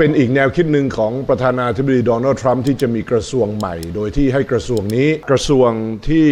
เป็นอีกแนวคิดหนึ่งของประธานาธิบดีโดนัลด์ทรัมป์ที่จะมีกระทรวงใหม่ โดยที่ให้กระทรวงนี้กระทรวงที่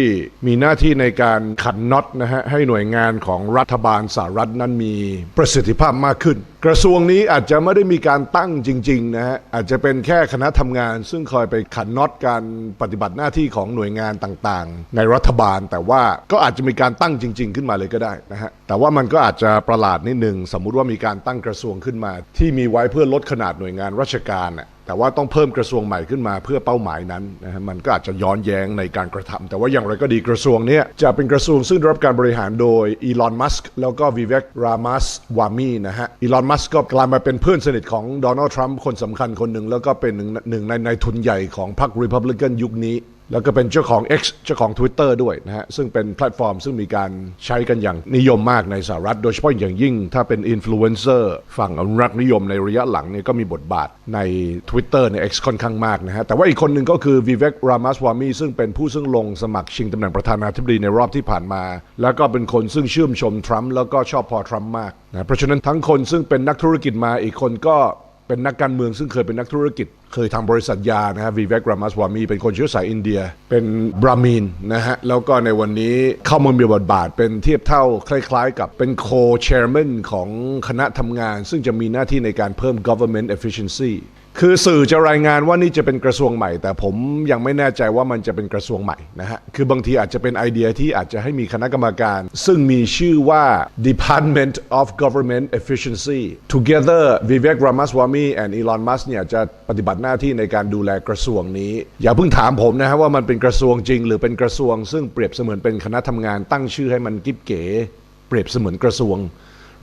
มีหน้าที่ในการขันน็อตนะฮะให้หน่วยงานของรัฐบาลสหรัฐนั้นมีประสิทธิภาพมากขึ้น กระทรวงนี้อาจจะไม่ได้มีการตั้งจริงๆนะฮะอาจจะเป็นแค่คณะทำงาน ซึ่งคอยไปขันน็อตการปฏิบัติหน้าที่ของหน่วยงานต่างๆ ในรัฐบาล แต่ว่าก็อาจจะมีการตั้งจริง ๆ ขึ้นมาเลยก็ได้นะฮะแต่ว่ามันก็อาจจะประหลาดนิดนึงสมมุติว่ามีการตั้งกระทรวงขึ้นมา ที่มีไว้เพื่อลดขนาดหน่วยงานราชการน่ะแต่ว่าต้องเพิ่มกระทรวงใหม่ขึ้นมาเพื่อเป้าหมายนั้นนะฮะมันก็อาจจะย้อนแย้งในการกระทำแต่ว่าอย่างไรก็ดีกระทรวงนี้จะเป็นกระทรวงซึ่งได้รับการบริหารโดยอีลอนมัสก์แล้วก็วิเวกรามัสวามีนะฮะอีลอนมัสก์ก็กลายมาเป็นเพื่อนสนิทของโดนัลด์ทรัมป์คนสำคัญคนหนึ่งแล้วก็เป็นหนึ่งในนในทุนใหญ่ของพรรครีพับลิกันยุคนี้แล้วก็เป็นเจ้าของ X เจ้าของ Twitter ด้วยนะฮะ ซึ่งเป็นแพลตฟอร์มซึ่งมีการใช้กันอย่างนิยมมากในสหรัฐ โดยเฉพาะอย่างยิ่ง ถ้าเป็นอินฟลูเอนเซอร์ฝั่งอนุรักษ์นิยมในระยะหลังเนี่ยก็มีบทบาทใน Twitter ใน X ค่อนข้างมากนะฮะ แต่ว่าอีกคนหนึ่งก็คือวิเวกรามัสวามีซึ่งเป็นผู้ซึ่งลงสมัครชิงตำแหน่งประธานาธิบดีในรอบที่ผ่านมา แล้วก็เป็นคนซึ่งชื่นชมทรัมป์แล้วก็ชอบพอทรัมป์มากนะเพราะฉะนั้นทั้งคนซึ่งเป็นนักธุรกิจมาอีกคนก็ เป็นนักการเมืองซึ่งเคยเป็นนักธุรกิจ เคยทำบริษัทยานะฮะวีเวกรามัสวามีเป็นคนเชื้อสายอินเดีย เป็นบรามีนนะฮะ แล้วก็ในวันนี้เข้ามามีบทบาท เป็นเทียบเท่าคล้ายๆ กับเป็นโคเช i r ร์ a n ของคณะทำงาน ซึ่งจะมีหน้าที่ในการเพิ่ม government efficiency คือสื่อจะรายงานว่านี่จะเป็นกระทรวงใหม่ แต่ผมยังไม่แน่ใจว่ามันจะเป็นกระทรวงใหม่นะฮะ คือบางทีอาจจะเป็นไอเดียที่อาจจะให้มีคณะกรรมการ ซึ่งมีชื่อว่า Department of Government Efficiency Together Vivek Ramaswamy and Elon Musk เนี่ยจะปฏิบัติหน้าที่ในการดูแลกระทรวงนี้ อย่าเพิ่งถามผมนะฮะว่ามันเป็นกระทรวงจริง หรือเป็นกระทรวง ซึ่งเปรียบเสมือนเป็นคณะทำงานตั้งชื่อให้มันกิ๊บเก๋เปรียบเสมือนกระทรวง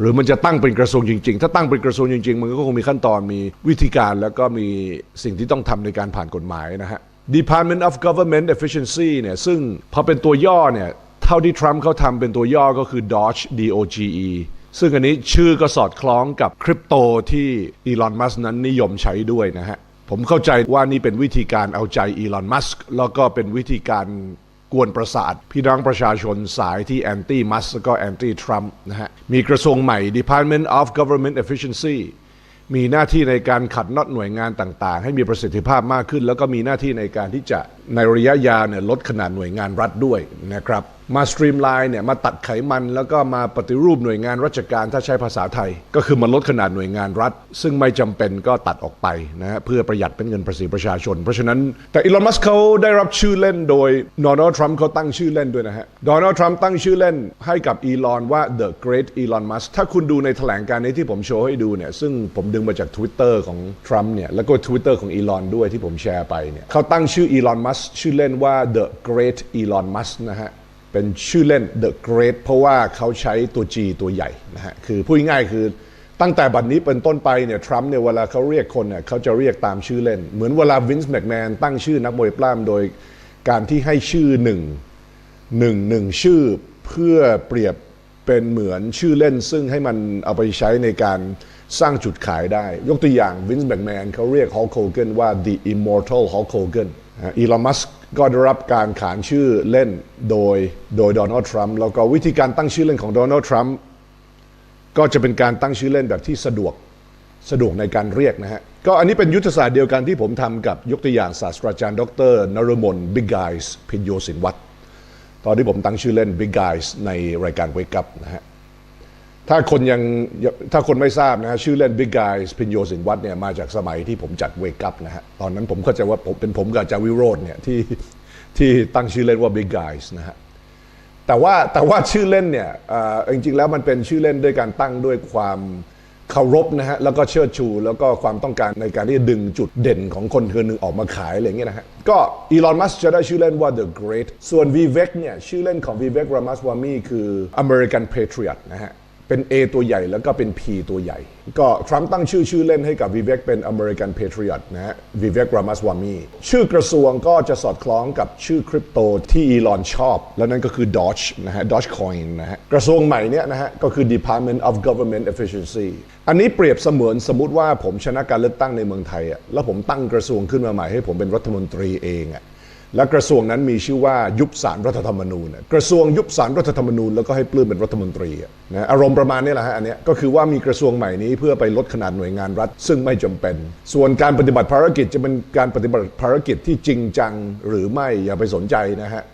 หรือมันจะตั้งเป็นกระทรวงจริง ๆ ถ้าตั้งเป็นกระทรวงจริง ๆ มันก็คงมีขั้นตอนมีวิธีการแล้วก็มีสิ่งที่ต้องทำในการผ่านกฎหมายนะฮะ Department of Government Efficiency เนี่ยซึ่งพอเป็นตัวย่อเนี่ยเท่าที่ทรัมป์เขาทำเป็นตัวย่อก็คือ Doge D-O-G-E ซึ่งอันนี้ชื่อก็สอดคล้องกับคริปโตที่อีลอนมัสนั้นนิยมใช้ด้วยนะฮะ ผมเข้าใจว่านี่เป็นวิธีการเอาใจอีลอนมัสก์แล้วก็เป็นวิธีการ กวนประสาท พี่น้องประชาชนสายที่แอนตี้มัสก็แอนตี้ทรัมป์นะฮะ มีกระทรวงใหม่ Department of Government Efficiency มีหน้าที่ในการขัดน็อตหน่วยงานต่างๆ ให้มีประสิทธิภาพมากขึ้น แล้วก็มีหน้าที่ในการที่จะ ในระยะยาวเนี่ยลดขนาดหน่วยงานรัฐด้วยนะครับมาสตรีมไลน์เนี่ยมาตัดไขมันแล้วก็มาปฏิรูปหน่วยงานราชการถ้าใช้ภาษาไทย ก็คือมาลดขนาดหน่วยงานรัฐ ซึ่งไม่จำเป็นก็ตัดออกไปนะฮะเพื่อประหยัดเป็นเงินภาษีประชาชน เพราะฉะนั้นแต่อีลอนมัสก์เขาได้รับชื่อเล่นโดยโดนัลด์ทรัมป์เขาตั้งชื่อเล่นด้วยนะฮะโดนัลด์ทรัมป์ตั้งชื่อเล่นให้กับอีลอนว่า the great Elon Musk ถ้าคุณดูในแถลงการณ์นี้ที่ผมโชว์ให้ดูเนี่ยซึ่งผมดึงมาจาก Twitter ของทรัมป์เนี่ยแล้วก็ Twitter ของอีลอนด้วยที่ผมแชร์ไปเนี่ยเขาตั้งชื่ออีลอนมัสชื่อเล่นว่า the great Elon Musk นะฮะ เป็นชื่อเล่น The Great เพราะว่าเขาใช้ตัว G ตัวใหญ่นะฮะ คือพูดง่ายคือตั้งแต่บัดนนี้เป็นต้นไปเนี่ยทรัมป์เนี่ยเวลาเขาเรียกคนเนี่ยเขาจะเรียกตามชื่อเล่น เหมือนเวลาวินส์แมกแมนตั้งชื่อนักมวยปล้ำโดยการที่ให้ชื่อหนึ่งหนึ่งหนึ่งชื่อเพื่อเปรียบเป็นเหมือนชื่อเล่น ซึ่งให้มันเอาไปใช้ในการสร้างจุดขายได้ ยกตัวอย่างวินส์แมกแมนเขาเรียกฮอลโคเกนว่า the immortal Hulk Hogan อีลอนมัสก์ก็ได้รับการขานชื่อเล่นโดยโดยโดนัลด์ทรัมป์แล้วก็วิธีการตั้งชื่อเล่นของโดนัลด์ทรัมป์ก็จะเป็นการตั้งชื่อเล่นแบบที่สะดวกสะดวกในการเรียกนะฮะ ก็อันนี้เป็นยุทธศาสตร์เดียวกันที่ผมทำกับยกตัวอย่างศาสตราจารย์ ดรนรมนบิ๊กไกส์พินโยสินวัตรตอนที่ผมตั้งชื่อเล่น Big Guys ในรายการ Wake Up นะฮะ ถ้าคนยังถ้าคนไม่ทราบนะฮะชื่อเล่น Big Guys พินโยสินวัตรเนี่ยมาจากสมัยที่ผมจัดเวกั p นะฮะตอนนั้นผมเข้าใจว่าผมเป็นผมกับจาวิโรจน์เนี่ยที่ที่ตั้งชื่อเล่นว่า Big Guys นะฮะแต่ว่าแต่ว่าชื่อเล่นเนี่ยเออจริงๆแล้วมันเป็นชื่อเล่นด้วยการตั้งด้วยความเคารพนะฮะแล้วก็เชิดชู แล้วก็ความต้องการในการที่จะดึงจุดเด่นของคนคนหนึ่งออกมาขายอะไรอย่างเงี้ยนะฮะก็อีลอนมัสจะได้ชื่อเล่นว่า The Great ส่วน Vivek เนี่ยชื่อเล่นของ Vivek Ramaswamy คือ American Patriot นะฮะ เป็น A ตัวใหญ่แล้วก็เป็น P ตัวใหญ่ ก็ทรัมป์ตั้งชื่อชื่อเล่นให้กับวิเวกเป็น American Patriot นะฮะวิเวกรามัสวามีชื่อกระทรวงก็จะสอดคล้องกับชื่อคริปโตที่อีลอนชอบ แล้วนั่นก็คือ Doge นะฮะ Dogecoin นะฮะกระทรวงใหม่เนี่ยนะฮะก็คือ Department of Government Efficiency อันนี้เปรียบเสมือนสมมติว่าผมชนะการเลือกตั้งในเมืองไทยอะแล้วผมตั้งกระทรวงขึ้นมาใหม่ให้ผมเป็นรัฐมนตรีเองอะ และกระทรวงนั้นมีชื่อว่ายุบสารรัฐธรรมนูญกระทรวงยุบสารรัฐธรรมนูญแล้วก็ให้ปลื้มเป็นรัฐมนตรีนะอารมณ์ประมาณนี้แหละฮะอันนี้ก็คือว่ามีกระทรวงใหม่นี้เพื่อไปลดขนาดหน่วยงานรัฐ ซึ่งไม่จำเป็น ส่วนการปฏิบัติภารกิจจะเป็นการปฏิบัติภารกิจที่จริงจังหรือไม่อย่าไปสนใจนะฮะ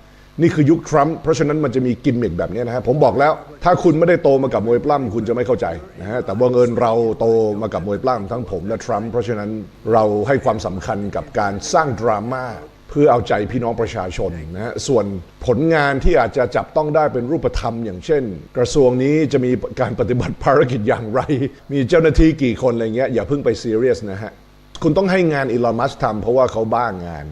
นี่คือยุคทรัมป์เพราะฉะนั้นมันจะมีกิมมิกแบบนี้นะฮะผมบอกแล้ว ถ้าคุณไม่ได้โตมากับมวยปล้ำคุณจะไม่เข้าใจนะฮะแต่บังเอิญเราโตมากับมวยปล้ำทั้งผมและทรัมป์เพราะฉะนั้นเราให้ความสำคัญกับการสร้างดราม่า พื่อเอาใจพี่น้องประชาชนนะฮะส่วนผลงานที่อาจจะจับต้องได้เป็นรูปธรรม อย่างเช่น กระทรวงนี้จะมีการปฏิบัติภารกิจอย่างไร มีเจ้าหน้าที่กี่คนอะไรเงี้ยอย่าเพิ่งไปซีเรียสนะฮะ คุณต้องให้งานอีลอนมัสทำเพราะว่าเขาบ้างาน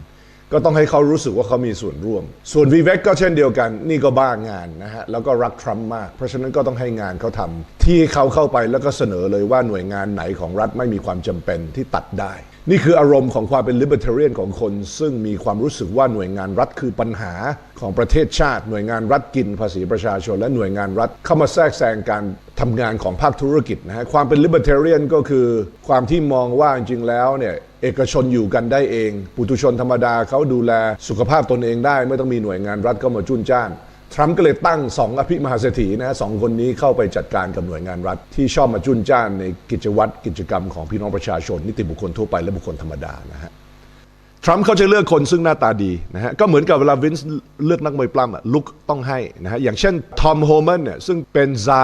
ก็ต้องให้เขารู้สึกว่าเขามีส่วนร่วม ส่วนวีเวกก็เช่นเดียวกัน นี่ก็บ้างานนะฮะ แล้วก็รักทรัมป์มาก เพราะฉะนั้นก็ต้องให้งานเขาทำที่เขาเข้าไปแล้วก็เสนอเลยว่าหน่วยงานไหนของรัฐไม่มีความจำเป็นที่ตัดได้ นี่คืออารมณ์ของความเป็น libertarian ของคน ซึ่งมีความรู้สึกว่าหน่วยงานรัฐคือปัญหาของประเทศชาติ หน่วยงานรัฐกินภาษีประชาชน และหน่วยงานรัฐเข้ามาแทรกแซงการทำงานของภาคธุรกิจนะฮะความเป็น libertarian ก็คือความที่มองว่าจริงๆแล้วเนี่ยเอกชนอยู่กันได้เอง ปุถุชนธรรมดาเขาดูแลสุขภาพตนเองได้ ไม่ต้องมีหน่วยงานรัฐเข้ามาจุนจ้าน ทรัมป์ก็เลยตั้งสองอภิมหาเศรษฐีนะฮะสองคนนี้เข้าไปจัดการกับหน่วยงานรัฐ ที่ชอบมาจุนจ้านในกิจวัตรกิจกรรมของพี่น้องประชาชน นิติบุคคลทั่วไปและบุคคลธรรมดานะฮะทรัมป์เขาจะเลือกคนซึ่งหน้าตาดีนะฮะก็เหมือนกับเวลาวินส์เลือกนักมวยปล้ำอะลุกต้องให้นะฮะอย่างเช่นทอมโฮแมนเนี่ยซึ่งเป็นซา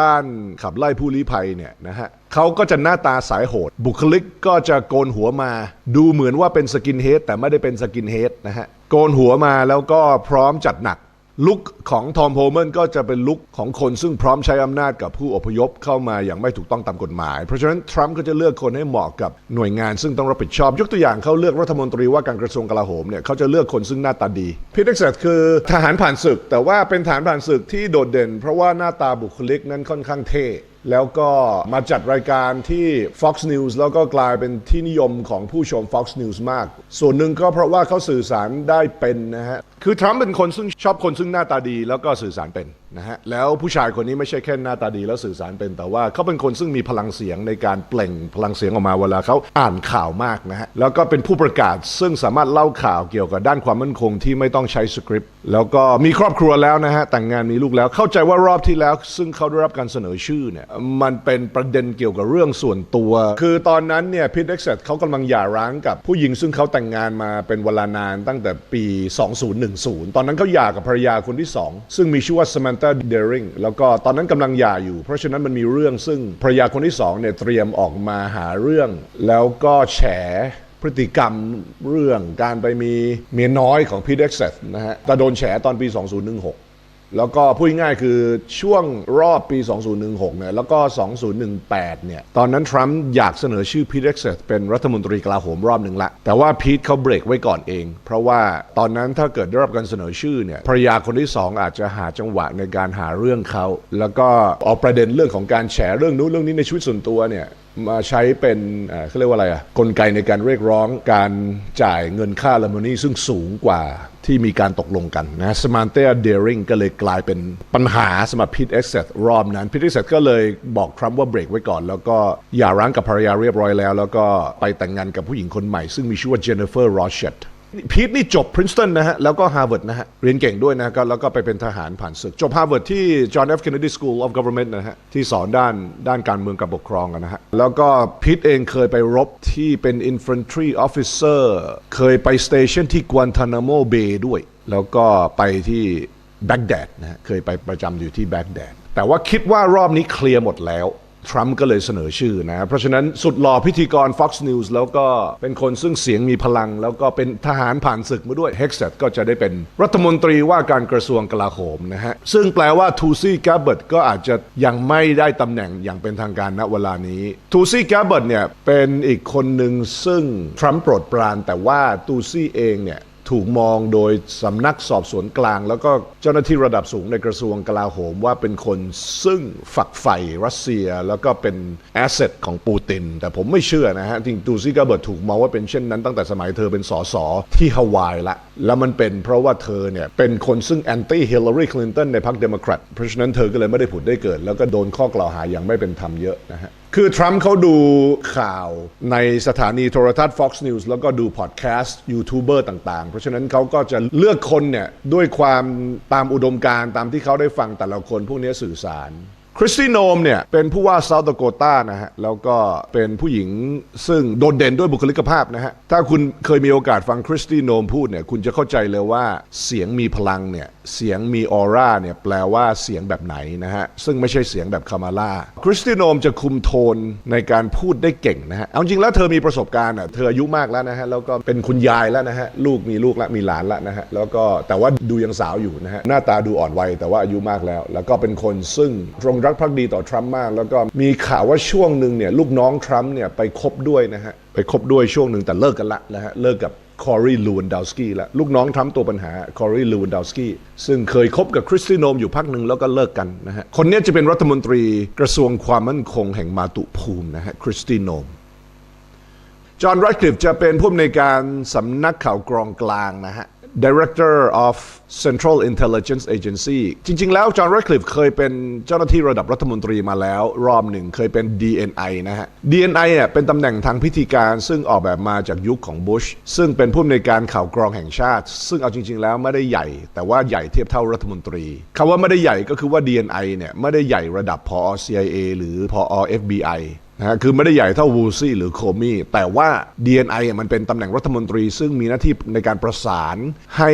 ด้านขับไล่ผู้ลี้ภัยเนี่ยนะฮะเขาก็จะหน้าตาสายโหด บุคลิกก็จะโกนหัวมา ดูเหมือนว่าเป็นสกินเฮดแต่ไม่ได้เป็นสกินเฮดนะฮะโกนหัวมาแล้วก็พร้อมจัดหนัก ลุกของทอมโฮเมนก็จะเป็นลุกของคนซึ่งพร้อมใช้อำนาจกับผู้อพยพเข้ามาอย่างไม่ถูกต้องตามกฎหมาย เพราะฉะนั้นทรัมป์ก็จะเลือกคนให้เหมาะกับหน่วยงานซึ่งต้องรับผิดชอบ ยกตัวอย่างเขาเลือกรัฐมนตรีว่าการกระทรวงกลาโหมเนี่ยเขาจะเลือกคนซึ่งหน้าตาดีพีเท็กซัสคือทหารผ่านศึก แต่ว่าเป็นทหารผ่านศึกที่โดดเด่น เพราะว่าหน้าตาบุคลิกนั้นค่อนข้างเท่ แล้วก็มาจัดรายการที่ Fox News แล้วก็กลายเป็นที่นิยมของผู้ชม Fox News มาก ส่วนหนึ่งก็เพราะว่าเขาสื่อสารได้เป็นนะฮะ คือทรัมป์เป็นคนซึ่งชอบคนซึ่งหน้าตาดีแล้วก็สื่อสารเป็น นะฮะแล้วผู้ชายคนนี้ไม่ใช่แค่หน้าตาดีแล้วสื่อสารเป็นแต่ว่าเขาเป็นคนซึ่งมีพลังเสียงในการเปล่งพลังเสียงออกมาเวลาเขาอ่านข่าวมากนะฮะแล้วก็เป็นผู้ประกาศซึ่งสามารถเล่าข่าวเกี่ยวกับด้านความมั่นคงที่ไม่ต้องใช้สคริปต์แล้วก็มีครอบครัวแล้วนะฮะแต่งงานมีลูกแล้วเข้าใจว่ารอบที่แล้ว ซึ่งเขาได้รับการเสนอชื่อเนี่ยมันเป็นประเด็นเกี่ยวกับเรื่องส่วนตัว คือตอนนั้นเนี่ยพีทเด็กเซตเขากำลังหย่าร้างกับผู้หญิงซึ่งเขาแต่งงานมาเป็นเวลานานตั้งแต่ปี 2010 ตอนนั้นเขาหย่ากับภรรยาคนที่ 2 ซึ่งมีชื่อว่า Samantha Daring แล้วก็ตอนนั้นกำลังหย่าอยู่ เพราะฉะนั้นมันมีเรื่องซึ่งภรรยาคนที่2เนี่ยเตรียมออกมาหาเรื่อง แล้วก็แฉพฤติกรรมเรื่องการไปมีเมียน้อยของพีทเด็กเซนะฮะแต่โดนแฉตอนปี 2016 แล้วก็พูดง่ายๆคือช่วงรอบปี 2016 เนี่ย แล้วก็ 2018 เนี่ย ตอนนั้นทรัมป์อยากเสนอชื่อพีทเอ็กเซสเป็นรัฐมนตรีกลาโหมรอบหนึ่งละ แต่ว่าพีทเขาเบรกไว้ก่อนเอง เพราะว่าตอนนั้นถ้าเกิดได้รับการเสนอชื่อเนี่ยภรรยาคนที่ 2 อาจจะหาจังหวะในการหาเรื่องเขา แล้วก็เอาประเด็นเรื่องของการแฉเรื่องนู้นเรื่องนี้ในชีวิตส่วนตัวเนี่ย มาใช้เป็นเขาเรียกว่าอะไรอะกลไกในการเรียกร้องการจ่ายเงินค่าลามนี่ซึ่งสูงกว่าที่มีการตกลงกันนะสมานเต a เดริงก็เลยกลายเป็นปัญหาสำหรับพีทเอ็กเซรอบนั้นพีทเอ็กเซก็เลยบอกทรัมป์ว่าเบรกไว้ก่อน แล้วก็หย่าร้างกับภรรยาเรียบร้อยแล้ว แล้วก็ไปแต่งงานกับผู้หญิงคนใหม่ซึ่งมีชื่อว่าเจเนฟเฟอร์โรเชต พีทนี่จบ Princeton นะฮะ แล้วก็ Harvard นะฮะ เรียนเก่งด้วยนะก็แล้วก็ไปเป็นทหารผ่านศึก จบ Harvard ที่ John F Kennedy School of Government นะฮะ ที่สอนด้านด้านการเมืองกับปกครองกันนะฮะ แล้วก็พีทเองเคยไปรบที่เป็น infantry officer เคยไปสเตชันที่ Guantanamo Bay ด้วย แล้วก็ไปที่แบกแดดนะฮะ เคยไปประจำอยู่ที่แบกแดดแต่ว่าคิดว่ารอบนี้เคลียร์หมดแล้ว ทรัมป์ก็เลยเสนอชื่อนะ เพราะฉะนั้นสุดหล่อพิธีกร Fox News แล้วก็เป็นคนซึ่งเสียงมีพลัง แล้วก็เป็นทหารผ่านศึกมาด้วย h e x e t ก็จะได้เป็นรัฐมนตรีว่าการกระทรวงกลาโหมนะฮะ ซึ่งแปลว่าทูซี่แกเบิร์ตก็อาจจะยังไม่ได้ตำแหน่งอย่างเป็นทางการณเวลานี้ทูซี่แกเบิร์ตเนี่ยเป็นอีกคนหนึ่งซึ่งทรัมป์โปรดปรานแต่ว่าทูซี่เองเนี่ย ถูกมองโดยสำนักสอบสวนกลาง แล้วก็เจ้าหน้าที่ระดับสูงในกระทรวงกลาโหมว่าเป็นคนซึ่งฝักใฝ่รัสเซียแล้วก็เป็นแอสเซทของปูติน แต่ผมไม่เชื่อนะฮะจริงตูซี่กาเบิร์ตถูกมองว่าเป็นเช่นนั้นตั้งแต่สมัยเธอเป็นสสที่ฮาวายละแล้วมันเป็นเพราะว่าเธอเนี่ย เป็นคนซึ่งแอนตี้ฮิลลารีคลินตันในพรรคเดโมแครตเพราะฉะนั้นเธอก็เลยไม่ได้ผุดได้เกิด แล้วก็โดนข้อกล่าวหาอย่างไม่เป็นธรรมเยอะนะฮะ คือทรัมป์เขาดูข่าวในสถานีโทรทัศน์ Fox News แล้วก็ดูพอดแคสต์ยูทูบเบอร์ต่างๆ เพราะฉะนั้นเขาก็จะเลือกคนเนี่ย ด้วยความตามอุดมการณ์ตามที่เขาได้ฟังแต่ละคนพวกนี้สื่อสาร คริสติโนมเนี่ยเป็นผู้ว่า South Dakota นะฮะแล้วก็เป็นผู้หญิงซึ่งโดดเด่นด้วยบุคลิกภาพนะฮะถ้าคุณเคยมีโอกาสฟังคริสติโนมพูดเนี่ยคุณจะเข้าใจเลยว่าเสียงมีพลังเนี่ยเสียงมีออร่าเนี่ยแปลว่าเสียงแบบไหนนะฮะซึ่งไม่ใช่เสียงแบบคามาล่าคริสติโนมจะคุมโทนในการพูดได้เก่งนะฮะเอาจริงแล้วเธอมีประสบการณ์อะเธออายุมากแล้วนะฮะแล้วก็เป็นคุณยายแล้วนะฮะลูกมีลูกแล้วมีหลานแล้วนะฮะแล้วก็แต่ว่าดูยังสาวอยู่นะฮะหน้าตาดูอ่อนวัยแต่ว่าอายุมากแล้ว แล้วก็เป็นคนซึ่งตรงรักภักดีต่อทรัมป์มาก แล้วก็มีข่าวว่าช่วงหนึ่งเนี่ยลูกน้องทรัมป์เนี่ยไปคบด้วยนะฮะไปคบด้วยช่วงหนึ่งแต่เลิกกันละนะฮะเลิกกับคอรีลูนดาวสกี้ล้วลูกน้องทรัมป์ตัวปัญหาคอรีลูนดาวสกี้ซึ่งเคยคบกับคริสติโนมอยู่พักหนึ่งแล้วก็เลิกกันนะฮะคนนี้จะเป็นรัฐมนตรีกระทรวงความมั่นคงแห่งมาตุภูมินะฮะคริสติโนมจอห์น r ร d คลิฟจะเป็นผู้อำนวยการสำนักข่าวกรองกลางนะฮะ Director of Central Intelligence Agency จริง ๆ แล้วจอห์น r ร d คลิฟเคยเป็นเจ้าหน้าที่ระดับรัฐมนตรีมาแล้ว รอบหนึ่งเคยเป็น DNI นะฮะ DNI เนี่ยเป็นตำแหน่งทางพิธีการซึ่งออกแบบมาจากยุคของบุชซึ่งเป็นผู้อำนวยการข่าวกรองแห่งชาติ ซึ่งเอาจริง ๆ แล้วไม่ได้ใหญ่ แต่ว่าใหญ่เทียบเท่ารัฐมนตรีคำว่าไม่ได้ใหญ่ก็คือว่า DNI เนี่ยไม่ได้ใหญ่ระดับพอ CIA หรือพอ FBI นะฮะคือไม่ได้ใหญ่เท่าวูซี่หรือโคมี่แต่ว่า DNI อะมันเป็นตำแหน่งรัฐมนตรี ซึ่งมีหน้าที่ในการประสานให้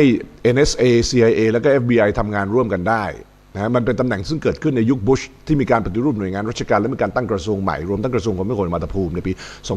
NSA CIA แล้วก็ FBI ทำงานร่วมกันได้นะฮะมันเป็นตำแหน่งซึ่งเกิดขึ้นในยุคบุชที่มีการปฏิรูปหน่วยงานราชการและมีการตั้งกระทรวงใหม่ รวมทั้งกระทรวงความมั่นคงมาตภูมิในปี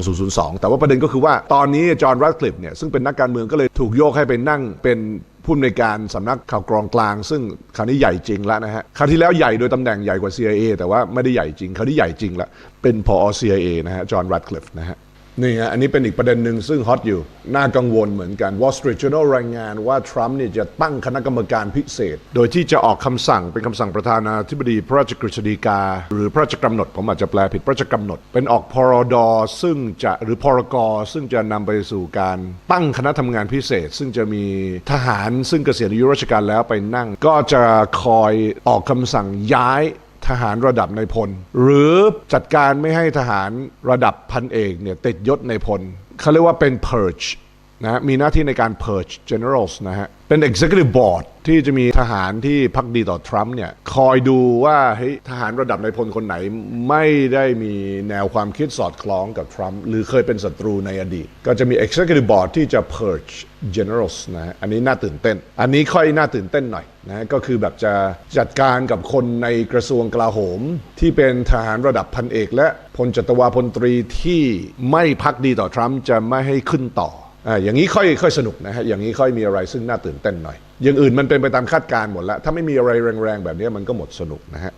2002 แต่ว่าประเด็นก็คือว่าตอนนี้จอห์นรัตคลิฟเนี่ยซึ่งเป็นนักการเมืองก็เลยถูกโยกให้ไปนั่งเป็น ผู้อำนวยการสำนักข่าวกรองกลาง ซึ่งคราวนี้ใหญ่จริงแล้วนะฮะคราวที่แล้วใหญ่โดยตำแหน่งใหญ่กว่า CIA แต่ว่าไม่ได้ใหญ่จริงคราวนี้ใหญ่จริงละเป็นพอ CIA นะฮะจอห์นรัดคลิฟนะฮะ นี่ฮะอันนี้เป็นอีกประเด็นหนึ่งซึ่งฮอตอยู่ น่ากังวลเหมือนกัน Wall Street Journal รายงานว่า ทรัมป์เนี่ยจะตั้งคณะกรรมการพิเศษ โดยที่จะออกคำสั่งเป็นคำสั่งประธานาธิบดีพระราชกฤษฎีกา หรือพระราชกำหนด ผมอาจจะแปลผิดพระราชกำหนด เป็นออกพรดซึ่งจะหรือพรกซึ่งจะนำไปสู่การตั้งคณะทำงานพิเศษ ซึ่งจะมีทหารซึ่งเกษียณอายุราชการแล้วไปนั่ง ก็จะคอยออกคำสั่งย้าย ทหารระดับในพล หรือจัดการไม่ให้ทหารระดับพันเอกเนี่ยติดยศในพลเขาเรียกว่าเป็น purge นะมีหน้าที่ในการ purge generals นะฮะ เป็น executive board ที่จะมีทหารที่พักดีต่อทรัมป์เนี่ย คอยดูว่าเฮ้ยทหารระดับในายพลคนไหนไม่ได้มีแนวความคิดสอดคล้องกับทรัมป์หรือเคยเป็นศัตรูในอดีต ก็จะมี executive board ที่จะ purge generals นะฮะ อันนี้น่าตื่นเต้น อันนี้ค่อยน่าตื่นเต้นหน่อยนะก็คือแบบจะจัดการกับคนในกระทรวงกลาโหม ที่เป็นทหารระดับพันเอก และพลจัตวาพลตรีที่ไม่พักดีต่อทรัมป์จะไม่ให้ขึ้นต่อ อย่างนี้ค่อยค่อยสนุกนะฮะอย่างนี้ค่อยมีอะไรซึ่งน่าตื่นเต้นหน่อย อย่างอื่นมันเป็นไปตามคาดการณ์หมดแล้ว ถ้าไม่มีอะไรแรงๆแบบนี้มันก็หมดสนุกนะฮะ